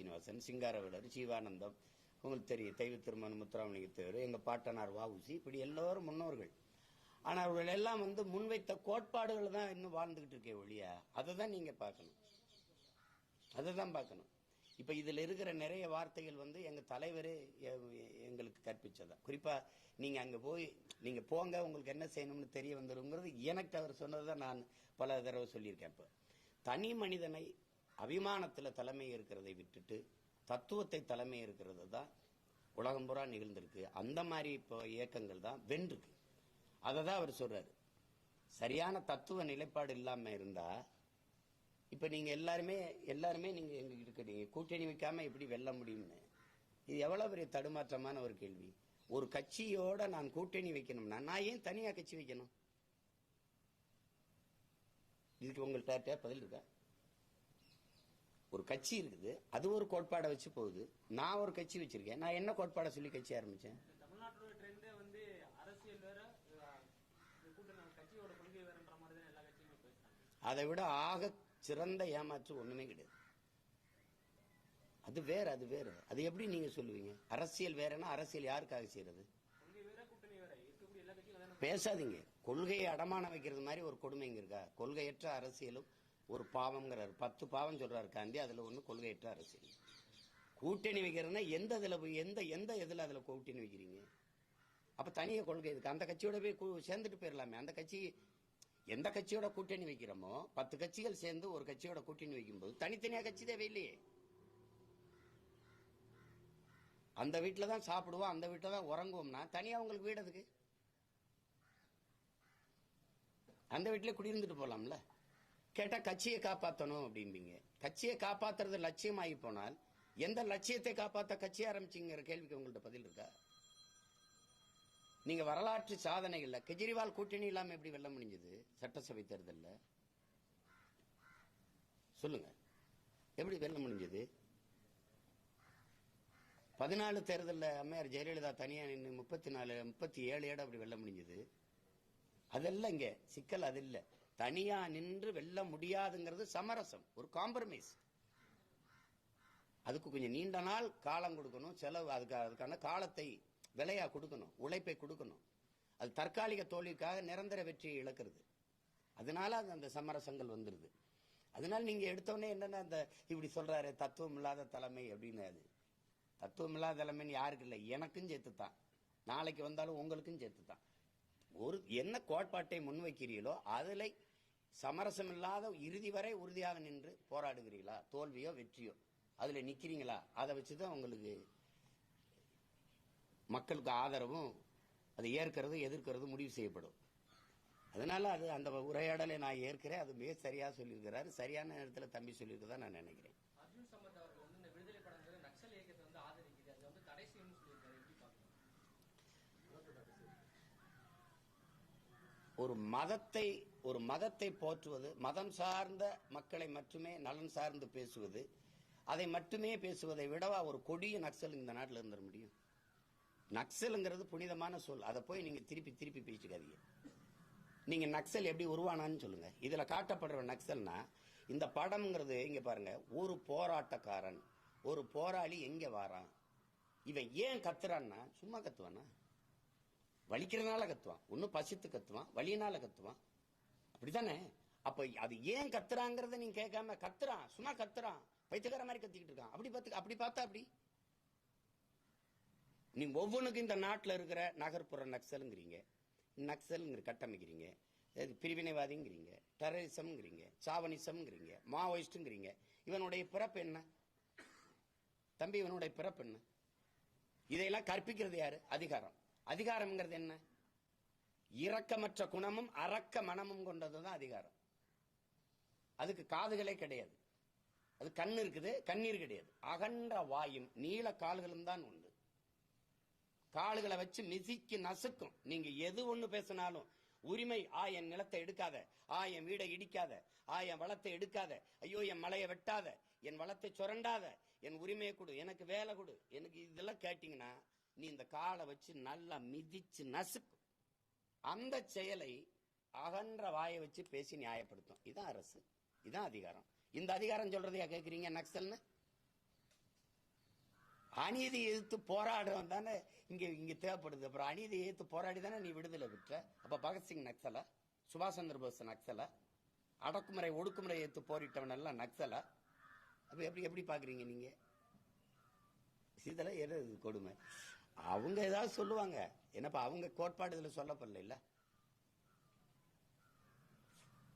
சீனிவாசன் சிங்காரவேலர் ஜீவானந்தம் உங்களுக்கு தெரியும் தெய்வ திருமணம் முத்துராமலிங்க தேவர் எங்க பாட்டனார் வாவுசி இப்படி எல்லோரும் முன்னோர்கள். ஆனா அவர்கள் எல்லாம் வந்து முன்வைத்த கோட்பாடுகள் தான் இன்னும் வாழ்ந்துகிட்டு இருக்கே ஒழிய அதை தான் நீங்க பார்க்கணும். அதை தான் பார்க்கணும். இப்ப இதுல இருக்கிற நிறைய வார்த்தைகள் வந்து எங்க தலைவரே எங்களுக்கு கற்பிச்சதா. குறிப்பா நீங்க அங்க போய் நீங்க போங்க உங்களுக்கு என்ன செய்யணும்னு தெரிய வந்துருங்கிறது எனக்கு அவர் சொன்னதை நான் பல தடவை சொல்லியிருக்கேன் இப்ப. தனி மனிதனை அபிமானத்தில் தலைமை இருக்கிறதை விட்டுட்டு தத்துவத்தை தலைமை இருக்கிறது தான் உலகம் பூரா நிகழ்ந்திருக்கு. அந்த மாதிரி இப்போ இயக்கங்கள் தான் வென்றிருக்கு. அதை தான் அவர் சொல்றாரு. சரியான தத்துவ நிலைப்பாடு இல்லாம இருந்தா இப்ப நீங்க எல்லாருமே எல்லாருமே நீங்க எங்க இருக்கிறீங்க கூட்டணி வைக்காம எப்படி வெல்ல முடியும்னு? இது எவ்வளவு பெரிய தடுமாற்றமான ஒரு கேள்வி. ஒரு கட்சியோட நான் கூட்டணி வைக்கணும்னா நான் ஏன் தனியா கட்சி வைக்கணும்? இதுக்கு உங்கள்கிட்ட பதில் இருக்கா? ஒரு கட்சி இருக்குது. அது ஒரு கோட்பாடை வச்சு போகுது. நான் ஒரு கட்சி வச்சிருக்கேன். நான் என்ன கோட்பாடை சொல்லி கட்சி ஆரம்பிச்சேன்? தமிழ்நாட்டோட ட்ரெண்டே வந்து அரசியல் வேற அஹ், இந்த கூட்டணி கட்சியோட கொள்கை வேறன்ற மாதிரி தான் எல்லா கட்சியுமே பேசுறாங்க. அதை விட ஆக சிறந்த ஏமாற்று ஒண்ணுமே கிடையாது. அது வேற அது வேற. அது எப்படி நீங்க சொல்லுவீங்க? அரசியல் வேறன்னா அரசியல் யாருக்காக செய்யறது? பேசாதீங்க. கொள்கையை அடமானம் வைக்கிறது மாதிரி ஒரு கொடுமை இங்க இருக்கா? கொள்கையற்ற அரசியலும் ஒரு பாவம்ங்கிறார். பத்து பாவம் சொல்றாரு காந்தி அதுல ஒன்று கொள்கையற்ற அரசியல். கூட்டணி வைக்கிறதுனா எந்த இதில் எந்த எந்த இதில் அதில் கூட்டணி வைக்கிறீங்க? அப்போ தனியாக கொள்கை இதுக்கு அந்த கட்சியோட போய் சேர்ந்துட்டு போயிடலாமே அந்த கட்சி எந்த கட்சியோட கூட்டணி வைக்கிறோமோ பத்து கட்சிகள் சேர்ந்து ஒரு கட்சியோட கூட்டணி வைக்கும்போது தனித்தனியாக கட்சி தேவையில்லையே. அந்த வீட்டில் தான் சாப்பிடுவோம் அந்த வீட்டில் தான் உறங்குவோம்னா தனியாக உங்களுக்கு வீடு அதுக்கு அந்த வீட்டுல குடியிருந்துட்டு போகலாம்ல கேட்டா கட்சியை காப்பாற்றணும் அப்படிம்பீங்க. கட்சியை காப்பாத்துறது லட்சியமாகி போனால் எந்த லட்சியத்தை காப்பாத்த கட்சி ஆரம்பிச்சீங்கிற கேள்விக்கு உங்கள்ட்ட பதில் இருக்கா? நீங்க வரலாற்று சாதனைகள்ல கெஜ்ரிவால் கூட்டணி இல்லாம எப்படி வெல்ல முடிஞ்சது? சட்டசபை தேர்தலில். சொல்லுங்க. எப்படி வெல்ல முடிஞ்சது? பதினாலு தேர்தலில் அம்மையார் ஜெயலலிதா தனியா நின்று முப்பத்தி நாலு முப்பத்தி ஏழு ஏடு அப்படி வெல்ல முடிஞ்சது? அதெல்லாம் இங்க சிக்கல் அது இல்லை. தனியா நின்று வெல்ல முடியாதுங்கிறது சமரசம் ஒரு காம்ப்ரமைஸ் அதுக்கு கொஞ்சம் நீண்ட நாள் காலம் கொடுக்கணும் செலவு அதுக்கு அதுக்கான காலத்தை விலையா கொடுக்கணும் உழைப்பை கொடுக்கணும். அது தற்காலிக தோல்விக்காக நிரந்தர வெற்றியை இழக்கிறது. அதனால அது அந்த சமரசங்கள் வந்துருது. அதனால நீங்க எடுத்தோடனே என்னன்னா அந்த இப்படி சொல்றாரு தத்துவம் இல்லாத தலைமை அப்படின்னு அது. தத்துவம் இல்லாத தலைமைன்னு யாருக்கு இல்லை எனக்கும் சேர்த்து தான் நாளைக்கு வந்தாலும் உங்களுக்கும் சேர்த்து தான் ஒரு என்ன கோட்பாட்டை முன்வைக்கிறீங்களோ அதில் சமரசம் இல்லாத இறுதி வரை உறுதியாக நின்று போராடுகிறீர்களா? தோல்வியோ வெற்றியோ? அதுல நிக்கிறீங்களா? அதை வச்சுதான் உங்களுக்கு மக்களுக்கு ஆதரவும் அதை ஏற்கிறது எதிர்க்கிறது முடிவு செய்யப்படும். அதனால அது அந்த உரையாடலை நான் ஏற்கிறேன். அது மிக சரியா சொல்லியிருக்கிறாரு. சரியான நேரத்துல தம்பி சொல்லியிருக்கதா நான் நினைக்கிறேன். ஒரு மதத்தை ஒரு மதத்தை போற்றுவது மதம் சார்ந்த மக்களை மட்டுமே நலன் சார்ந்து பேசுவது அதை மட்டுமே பேசுவதை விடவா ஒரு கொடிய நக்சல் இந்த நாட்டில் இருந்துட முடியும்? நக்சலுங்கிறது புனிதமான சொல். அதை போய் நீங்க திருப்பி திருப்பி பேசிக்காதீங்க. நீங்க நக்சல் எப்படி உருவானான்னு சொல்லுங்க. இதுல காட்டப்படுற நக்சல்னா இந்த படம்ங்கிறது இங்க பாருங்க ஒரு போராட்டக்காரன் ஒரு போராளி எங்க வாரான்? இவன் ஏன் கத்துறான்னா சும்மா கத்துவானா? வலிக்கிறனால கத்துவான் ஒன்னும் பசித்து கத்துவான் வலியினால கத்துவான். அப்படிதானே? அப்ப அது ஏன் கத்துறாங்கிறத நீங்க கேட்காம கத்துறான் சும்மா கத்துறான் பைத்தியக்கார மாதிரி கத்திக்கிட்டு இருக்கான். அப்படி பார்த்து அப்படி பார்த்தா அப்படி? நீ ஒவ்வொன்றுக்கும் இந்த நாட்டில் இருக்கிற நகர்ப்புற நக்சலுங்கிறீங்க. நக்சலுங்கிற கட்டமைக்கிறீங்க. பிரிவினைவாதிங்கிறீங்க. டெரரிசம்ங்கிறீங்க சாவனிசம்ங்கிறீங்க மாவோயிஸ்டுங்கிறீங்க இவனுடைய பிறப்பு என்ன? தம்பி இவனுடைய பிறப்பு என்ன? இதையெல்லாம் கற்பிக்கிறது யாரு? அதிகாரம். அதிகாரம்ங்கிறது என்ன? இரக்கமற்ற குணமும் அரக்க மனமும் கொண்டதுதான் அதிகாரம். அதுக்கு காதுகளே கிடையாது. அது கண் இருக்குது கண்ணீர் கிடையாது. அகன்ற வாயும் நீல கால்களும் தான் உண்டு. கால்களை வச்சு மிதிக்கு நசுக்கும். நீங்க எது ஒண்ணு பேசினாலும் உரிமை ஆ என் நிலத்தை எடுக்காத. ஆ என் வீடை இடிக்காத. ஆ என் வளத்தை எடுக்காத. ஐயோ என் மலையை வெட்டாத. என் வளத்தை சுரண்டாத. என் உரிமையை கொடு. எனக்கு வேலை கொடு. எனக்கு இதெல்லாம் கேட்டீங்கன்னா நீ இந்த காலை வச்சு நல்லா மிதிச்சு நசுக்கும். அந்த செயலை அகன்ற வாயை வச்சு பேசி நியாயப்படுத்தும். இதுதான் அரசு. இதான் அதிகாரம். இந்த அதிகாரம் சொல்றதையா கேட்குறீங்க நக்சல்னு? அநீதி எதிர்த்து போராடுறவன் தானே இங்க இங்க தேவைப்படுது. அப்புறம் அநீதி எதிர்த்து போராடி தானே நீ விடுதலை விட்ட அப்ப பகத்சிங் நக்சலா சுபாஷ் சந்திர போஸ் நக்சலா அடக்குமுறை ஒடுக்குமுறை எதிர்த்து போரிட்டவன் எல்லாம் நக்சலா. அப்ப எப்படி எப்படி பாக்குறீங்க நீங்க? இதெல்லாம் எது கொடுமை? அவங்க ஏதாவது சொல்லுவாங்க. என்னப்பா அவங்க கோட்பாடு இதுல சொல்லப்படல இல்ல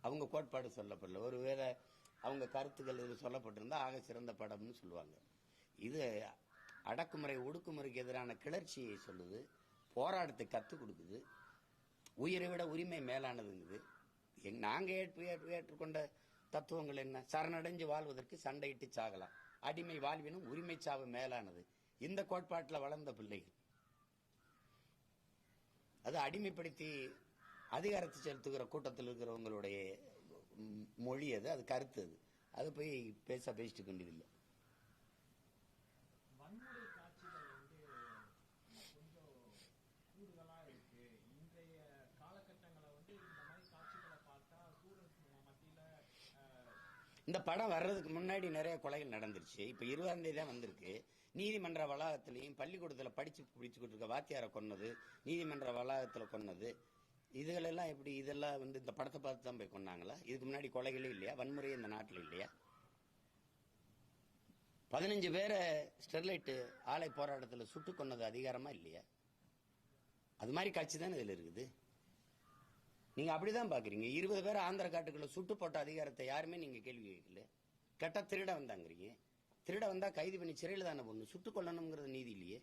அவங்க கோட்பாடு சொல்லப்படல. ஒருவேளை அவங்க கருத்துக்கள் இதில் சொல்லப்பட்டிருந்தா ஆக சிறந்த படம்னு சொல்லுவாங்க. இது அடக்குமுறை ஒடுக்குமுறைக்கு எதிரான கிளர்ச்சியை சொல்லுது போராட்டத்தை கற்றுக் கொடுக்குது உயிரை விட உரிமை மேலானதுங்குது. எங் நாங்க ஏற்று ஏற்று ஏற்றுக்கொண்ட தத்துவங்கள் என்ன? சரணடைஞ்சு வாழ்வதற்கு சண்டையிட்டு சாகலாம். அடிமை வாழ்வினும் உரிமை சாவு மேலானது. இந்த கோட்பாட்டில் வளர்ந்த பிள்ளைகள். அது அடிமைப்படுத்தி அதிகாரத்தை செலுத்துகிற கூட்டத்தில் இருக்கிறவங்களுடைய மொழி அது அது கருத்து அது. அது போய் பேச பேசிட்டு அஹ், இந்த படம் வர்றதுக்கு முன்னாடி நிறைய கொலைகள் நடந்துருச்சு. இப்ப இருபதாம் தேதி தான் வந்திருக்கு. நீதிமன்ற வளாகத்திலையும் பள்ளிக்கூடத்தில் படிச்சு பிடிச்சுக்கிட்டு இருக்க வாத்தியாரை கொன்னது நீதிமன்ற வளாகத்தில் கொன்னது. இதுகளெல்லாம் எப்படி இதெல்லாம் வந்து இந்த படத்தை பார்த்து தான் போய் கொண்டாங்களா இதுக்கு முன்னாடி கொலைகளே இல்லையா? வன்முறை இந்த நாட்டில் இல்லையா? பதினஞ்சு பேரை ஸ்டெர்லைட் ஆலை போராட்டத்தில் சுட்டு கொன்னது அதிகாரமா இல்லையா? அது மாதிரி காட்சி தானே இதில் இருக்குது. நீங்க அப்படிதான் பாக்குறீங்க. இருபது பேர் ஆந்திர காட்டுக்குள்ள சுட்டு போட்ட அதிகாரத்தை யாருமே நீங்க கேள்வி கேட்கல. கெட்ட திருட வந்தாங்கிறீங்க. திருட வந்தா கைது பண்ணி சிறையில் தானே பொண்ணு சுட்டு கொள்ளணுங்கிறது நீதி இல்லையே.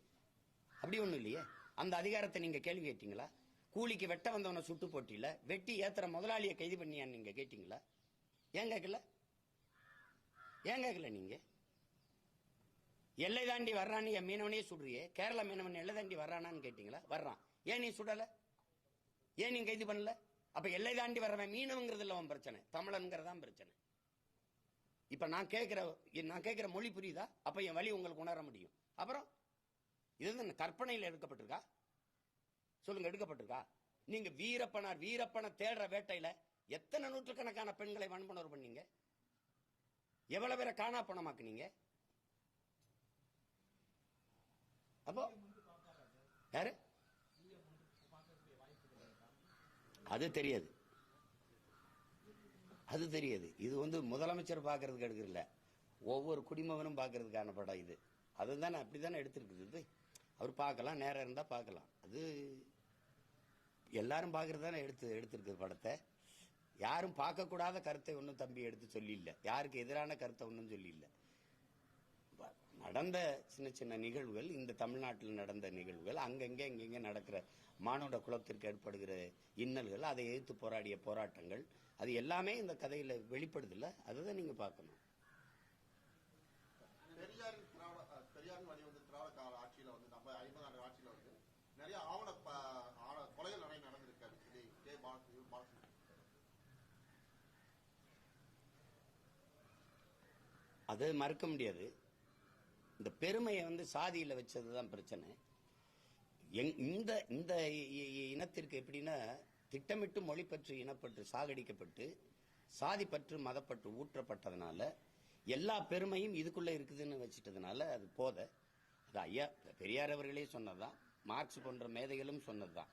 அப்படி ஒன்றும் இல்லையே? அந்த அதிகாரத்தை நீங்க கேள்வி கேட்டீங்களா? கூலிக்கு வெட்ட வந்தவனை சுட்டு போட்டியில வெட்டி ஏத்துற முதலாளியை கைது பண்ணியான்னு நீங்க கேட்டீங்களா? ஏன் கேட்கல? ஏன் கேட்கல நீங்க? எல்லை தாண்டி வர்றான்னு என் மீனவனே சுடுறியே. கேரள மீனவன் எல்லை தாண்டி வர்றானான்னு கேட்டீங்களா? வர்றான். ஏன் நீ சுடல? ஏன் நீ கைது பண்ணல? அப்ப எல்லை தாண்டி வர்றவன் மீனவங்கிறது இல்லை அவன் பிரச்சனை. தமிழன்கிறதான் பிரச்சனை. இப்ப நான் கேட்கிற நான் கேட்கிற மொழி புரியுதா? அப்ப என் வழி உங்களுக்கு உணர முடியும். அப்புறம் இது வந்து கற்பனையில் எடுக்கப்பட்டிருக்கா? சொல்லுங்க எடுக்கப்பட்டிருக்கா? நீங்க வீரப்பனார் வீரப்பனை தேடுற வேட்டையில எத்தனை நூற்றுக்கணக்கான பெண்களை வன்புணர்வு பண்ணீங்க? எவ்வளவு பேரை காணா பணமாக்குனீங்க? அப்போ யாரு? அது தெரியாது. அது தெரியாது. இது வந்து முதலமைச்சர் பார்க்கறதுக்கு எடுக்கிறல ஒவ்வொரு குடிமகனும் பார்க்கறதுக்கான படம் இது. அதுதானே அப்படிதானே எடுத்திருக்குது. அவர் பார்க்கலாம் நேரம் இருந்தா பார்க்கலாம். அது எல்லாரும் பார்க்கறது தானே எடுத்து எடுத்திருக்கு படத்தை. யாரும் பார்க்கக்கூடாத கருத்தை ஒன்றும் தம்பி எடுத்து சொல்லி இல்லை யாருக்கு எதிரான கருத்தை ஒன்றும் சொல்லி இல்லை நடந்த சின்ன சின்ன நிகழ்வுகள் இந்த தமிழ்நாட்டில் நடந்த நிகழ்வுகள் அங்கங்கே இங்கங்கே நடக்கிற மானுட குலத்திற்கு ஏற்படுகிற இன்னல்கள் அதை எதிர்த்து போராடிய போராட்டங்கள் அது எல்லாமே இந்த கதையில வெளிப்படுதில்ல? அதுதான் நீங்க பார்க்கணும். பெரியாரின் திராவிட அஹ், பெரியாரின் வழி வந்து திராவிட கால ஆட்சியில வந்து நம்ம ஐம்பது ஆண்டு ஆட்சியில வந்து நிறைய ஆவண கொலைகள் நிறைய நடந்திருக்காரு. இது கே பாலசி பாலசி அது மறுக்க முடியாது. இந்த பெருமையை வந்து சாதியில் வச்சது தான் பிரச்சனை. எங்- இந்த இந்த இனத்திற்கு எப்படின்னா திட்டமிட்டு மொழிப்பற்று இனப்பற்று சாகடிக்கப்பட்டு சாதி பற்று மதப்பற்று ஊற்றப்பட்டதுனால எல்லா பெருமையும் இதுக்குள்ளே இருக்குதுன்னு வச்சிட்டதுனால அது போத. அது ஐயா பெரியார் அவர்களே சொன்னதுதான். மார்க்ஸ் போன்ற மேதைகளும் சொன்னதுதான்.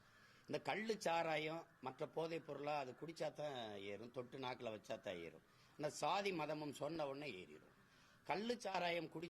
இந்த கள்ளு சாராயம் மற்ற போதைப் பொருளாக அது குடிச்சாதான் ஏறும் தொட்டு நாக்கில் வச்சாதான் ஏறும். ஆனால் சாதி மதமும் சொன்ன உடனே ஏறிடும். கள்ளு சாராயம் குடி